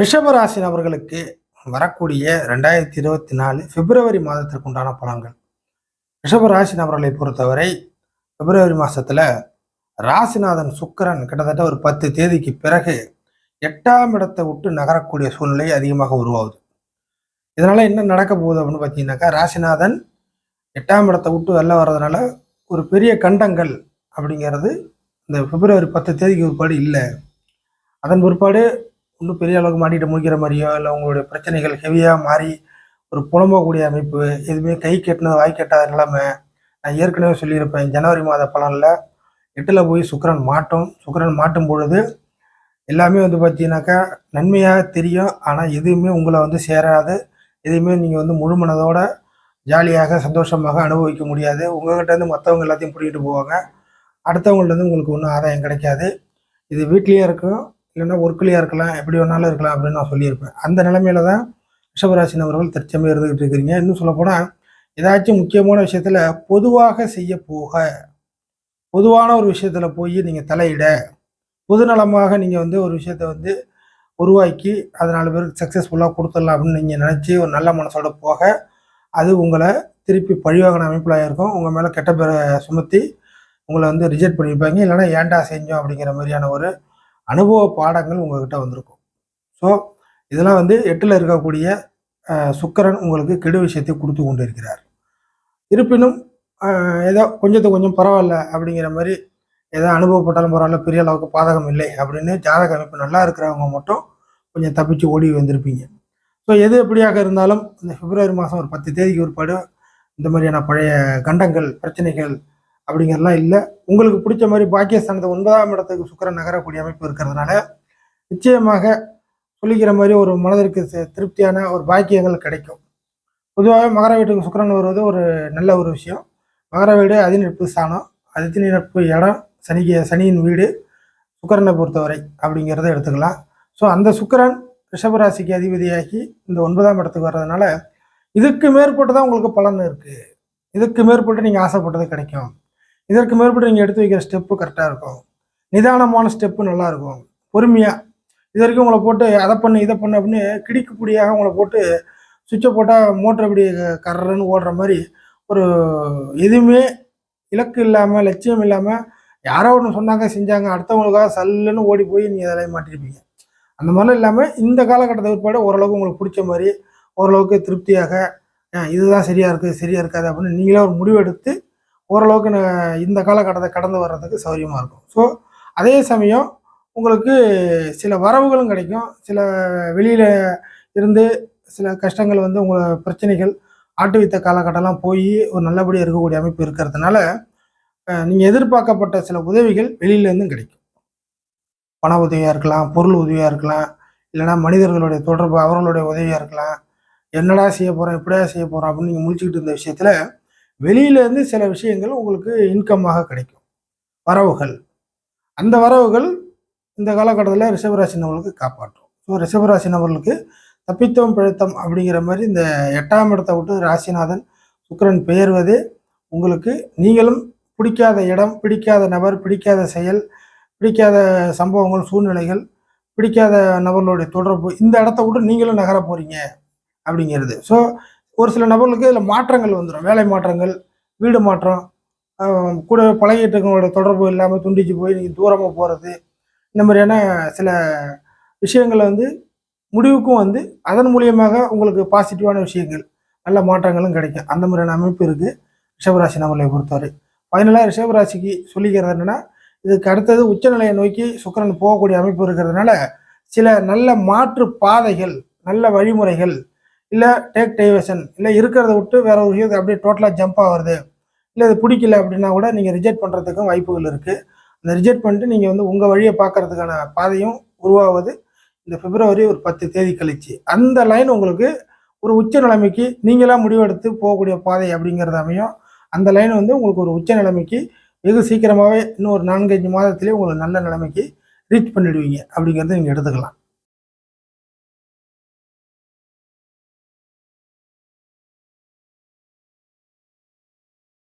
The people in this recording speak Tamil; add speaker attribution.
Speaker 1: ரிஷபராசி நபர்களுக்கு வரக்கூடிய ரெண்டாயிரத்தி இருபத்தி நாலு பிப்ரவரி மாதத்திற்கு உண்டான பலன்கள். ரிஷபராசி நபர்களை பொறுத்தவரை பிப்ரவரி மாதத்தில் ராசிநாதன் சுக்கிரன் கிட்டத்தட்ட ஒரு பத்து தேதிக்கு பிறகு எட்டாம் இடத்தை விட்டு நகரக்கூடிய சூழ்நிலை அதிகமாக உருவாகுது. இதனால் என்ன நடக்க போகுது அப்படின்னு பார்த்தீங்கன்னாக்கா ராசிநாதன் எட்டாம் இடத்தை விட்டு வெளில வர்றதுனால ஒரு பெரிய கண்டங்கள் அப்படிங்கிறது இந்த பிப்ரவரி பத்து தேதிக்கு பிற்பாடு இல்லை. அதன் பிற்பாடு இன்னும் பெரிய அளவுக்கு மாட்டிட்டு முடிக்கிற மாதிரியோ இல்லை உங்களுடைய பிரச்சனைகள் ஹெவியாக மாறி ஒரு புலம்பக்கூடிய அமைப்பு எதுவுமே கை கெட்டினது வாய் கெட்டாத நிலைமை நான் ஏற்கனவே சொல்லியிருப்பேன் ஜனவரி மாத பலனில் எட்டில் போய் சுக்கரன் மாட்டும். சுக்கரன் மாட்டும் பொழுது எல்லாமே வந்து பார்த்தீங்கன்னாக்கா நன்மையாக தெரியும். ஆனால் எதுவுமே உங்களை வந்து சேராது. எதுவுமே நீங்கள் வந்து முழுமனதோட ஜாலியாக சந்தோஷமாக அனுபவிக்க முடியாது. உங்கள்கிட்டருந்து மற்றவங்க எல்லாத்தையும் பிடிக்கிட்டு போவாங்க. அடுத்தவங்கள்ட்ட இருந்து உங்களுக்கு ஒன்றும் ஆதாயம் கிடைக்காது. இது வீட்லேயே இருக்கும். இல்லைன்னா ஒர்க்லேயாக இருக்கலாம் எப்படி வேணாலும் இருக்கலாம் அப்படின்னு நான் சொல்லியிருப்பேன். அந்த நிலைமையில தான் ரிஷபராசி நபர்கள் தற்சமயம் இருந்துகிட்டு இருக்கிறீங்க. இன்னும் சொல்லப்போனால் ஏதாச்சும் முக்கியமான விஷயத்தில் பொதுவாக செய்ய போக பொதுவான ஒரு விஷயத்தில் போய் நீங்கள் தலையிட பொதுநலமாக நீங்கள் வந்து ஒரு விஷயத்தை வந்து உருவாக்கி அது நாலு பேருக்கு சக்ஸஸ்ஃபுல்லாக கொடுத்துடலாம் அப்படின்னு நீங்கள் நினச்சி ஒரு நல்ல மனசோட போக அது உங்களை திருப்பி பழிவாகன அமைப்பில் இருக்கும். உங்கள் மேலே கெட்ட பேரை சுமத்தி உங்களை வந்து ரிஜெக்ட் பண்ணியிருப்பாங்க. இல்லைன்னா ஏன்டா செஞ்சோம் அப்படிங்கிற மாதிரியான ஒரு அனுபவ பாடங்கள் உங்ககிட்ட வந்திருக்கும். ஸோ இதெல்லாம் வந்து எட்டில் இருக்கக்கூடிய சுக்கரன் சுக்கிரன் உங்களுக்கு கெடு விஷயத்தை கொடுத்து கொண்டு இருக்கிறார் இருப்பினும் ஏதோ கொஞ்சத்துக்கு கொஞ்சம் பரவாயில்ல அப்படிங்கிற மாதிரி ஏதோ அனுபவப்பட்டாலும் பரவாயில்ல பெரிய அளவுக்கு பாதகம் இல்லை அப்படின்னு ஜாதக அமைப்பு நல்லா இருக்கிறவங்க மட்டும் கொஞ்சம் தப்பிச்சு ஓடி வந்திருப்பீங்க. ஸோ எது எப்படியாக இருந்தாலும் இந்த பிப்ரவரி மாதம் ஒரு பத்து தேதிக்கு ஒருபாடு இந்த மாதிரியான பழைய கண்டங்கள் பிரச்சனைகள் அப்படிங்கிறதுலாம் இல்லை. உங்களுக்கு பிடிச்ச மாதிரி பாக்கியஸ்தானத்தை ஒன்பதாம் இடத்துக்கு சுக்கரன் நகரக்கூடிய அமைப்பு இருக்கிறதுனால நிச்சயமாக சொல்லிக்கிற மாதிரி ஒரு மனதிற்கு திருப்தியான ஒரு பாக்கியங்கள் கிடைக்கும். பொதுவாக மகர வீட்டுக்கு சுக்கரன் வருவது ஒரு நல்ல ஒரு விஷயம். மகர வீடு அதிநட்பு ஸ்தானம். அதிநட்பு இடம் சனிக்கு சனியின் வீடு சுக்கரனை பொறுத்தவரை அப்படிங்கிறத எடுத்துக்கலாம். ஸோ அந்த சுக்கரன் ரிஷபராசிக்கு அதிபதியாகி இந்த ஒன்பதாம் இடத்துக்கு வர்றதுனால இதுக்கு மேற்பட்டு தான் உங்களுக்கு பலன் இருக்குது இதுக்கு மேற்பட்டு நீங்கள் ஆசைப்பட்டது கிடைக்கும். இதற்கு மேற்பட்டு நீங்கள் எடுத்து வைக்கிற ஸ்டெப்பு கரெக்டாக இருக்கும். நிதானமான ஸ்டெப்பு நல்லாயிருக்கும். பொறுமையாக இது வரைக்கும் உங்களை போட்டு அதை பண்ணு இதை பண்ணு அப்படின்னு கிடிக்குப்படியாக உங்களை போட்டு சுவிட்சை போட்டால் மோட்டர் அப்படி கர்றன்னு ஓடுற மாதிரி ஒரு எதுவுமே இலக்கு இல்லாமல் லட்சியம் இல்லாமல் யாரோ ஒன்று சொன்னாங்க செஞ்சாங்க அடுத்தவங்களுக்காக சல்லுன்னு ஓடி போய் நீங்கள் அதில் மாட்டிருப்பீங்க. அந்த மாதிரிலாம் இல்லாமல் இந்த காலகட்டத்தை பிற்பாடு ஓரளவுக்கு உங்களுக்கு பிடிச்ச மாதிரி ஓரளவுக்கு திருப்தியாக இதுதான் சரியாக இருக்குது சரியாக இருக்காது அப்படின்னு நீங்களே ஒரு முடிவு எடுத்து ஓரளவுக்கு இந்த காலகட்டத்தை கடந்து வர்றதுக்கு சௌகரியமாக இருக்கும். ஸோ அதே சமயம் உங்களுக்கு சில வரவுகளும் கிடைக்கும். சில வெளியில் இருந்து சில கஷ்டங்கள் வந்து உங்களை பிரச்சனைகள் ஆட்டுவித்த காலகட்டம்லாம் போய் ஒரு நல்லபடியாக இருக்கக்கூடிய அமைப்பு இருக்கிறதுனால நீங்கள் எதிர்பார்க்கப்பட்ட சில உதவிகள் வெளியிலேருந்தும் கிடைக்கும். பண உதவியாக இருக்கலாம் பொருள் உதவியாக இருக்கலாம் இல்லைன்னா மனிதர்களுடைய தொடர்பு அவர்களுடைய உதவியாக இருக்கலாம். என்னடா செய்ய போகிறோம் எப்படியா செய்ய போகிறோம் அப்படின்னு நீங்கள் முடிச்சுக்கிட்டு இருந்த விஷயத்தில் வெளியிலேருந்து சில விஷயங்கள் உங்களுக்கு இன்கம்மாக கிடைக்கும். வரவுகள். அந்த வரவுகள் இந்த காலகட்டத்தில் ரிஷபராசி நபர்களுக்கு காப்பாற்றும். ஸோ ரிஷபராசி நபர்களுக்கு தப்பித்தம் பிழைத்தம் அப்படிங்கிற மாதிரி இந்த எட்டாம் இடத்தை விட்டு ராசிநாதன் சுக்கரன் பெயர்வது உங்களுக்கு நீங்களும் பிடிக்காத இடம் பிடிக்காத நபர் பிடிக்காத செயல் பிடிக்காத சம்பவங்கள் சூழ்நிலைகள் பிடிக்காத நபர்களுடைய தொடர்பு இந்த இடத்த விட்டு நீங்களும் நகர போகிறீங்க அப்படிங்கிறது. ஸோ ஒரு சில நபர்களுக்கு இதில் மாற்றங்கள் வந்துடும் வேலை மாற்றங்கள் வீடு மாற்றம் கூட பழகிட்டு இருக்கவங்களோட தொடர்பு இல்லாமல் துண்டிச்சு போய் நீங்கள் தூரமாக போகிறது இந்த மாதிரியான சில விஷயங்களை வந்து முடிவுக்கும் வந்து அதன் மூலியமாக உங்களுக்கு பாசிட்டிவான விஷயங்கள் நல்ல மாற்றங்களும் கிடைக்கும். அந்த மாதிரியான அமைப்பு இருக்குது ரிஷபராசி நபர்களை பொறுத்தவரை. ஃபைனலாக ரிஷபராசிக்கு சொல்லிக்கிறது என்னென்னா இதுக்கு அடுத்தது உச்சநிலையை நோக்கி சுக்கிரன் போகக்கூடிய அமைப்பு இருக்கிறதுனால சில நல்ல மாற்று பாதைகள் நல்ல வழிமுறைகள் இல்லை டேக் டைவர்ஷன் இல்லை இருக்கிறத விட்டு வேற ஒரு விஷயத்தை அப்படியே டோட்டலாக ஜம்ப் ஆகுறது இல்லை இது பிடிக்கல அப்படின்னா கூட நீங்கள் ரிஜெக்ட் பண்ணுறதுக்கும் வாய்ப்புகள் இருக்குது அந்த ரிஜெக்ட் பண்ணிட்டு நீங்கள் வந்து உங்கள் வழியை பார்க்கறதுக்கான பாதையும் உருவாவது இந்த பிப்ரவரி ஒரு பத்து தேதி கழிச்சு. அந்த லைன் உங்களுக்கு ஒரு உச்ச நிலைமைக்கு நீங்களாக முடிவெடுத்து போகக்கூடிய பாதை அப்படிங்கிறதாமையும் அந்த லைன் வந்து உங்களுக்கு ஒரு உச்ச நிலைமைக்கு வெகு சீக்கிரமாகவே இன்னும் ஒரு நான்கஞ்சு மாதத்துலேயே உங்களுக்கு நல்ல நிலைமைக்கு ரீச் பண்ணிடுவீங்க அப்படிங்கிறத நீங்கள் எடுத்துக்கலாம்.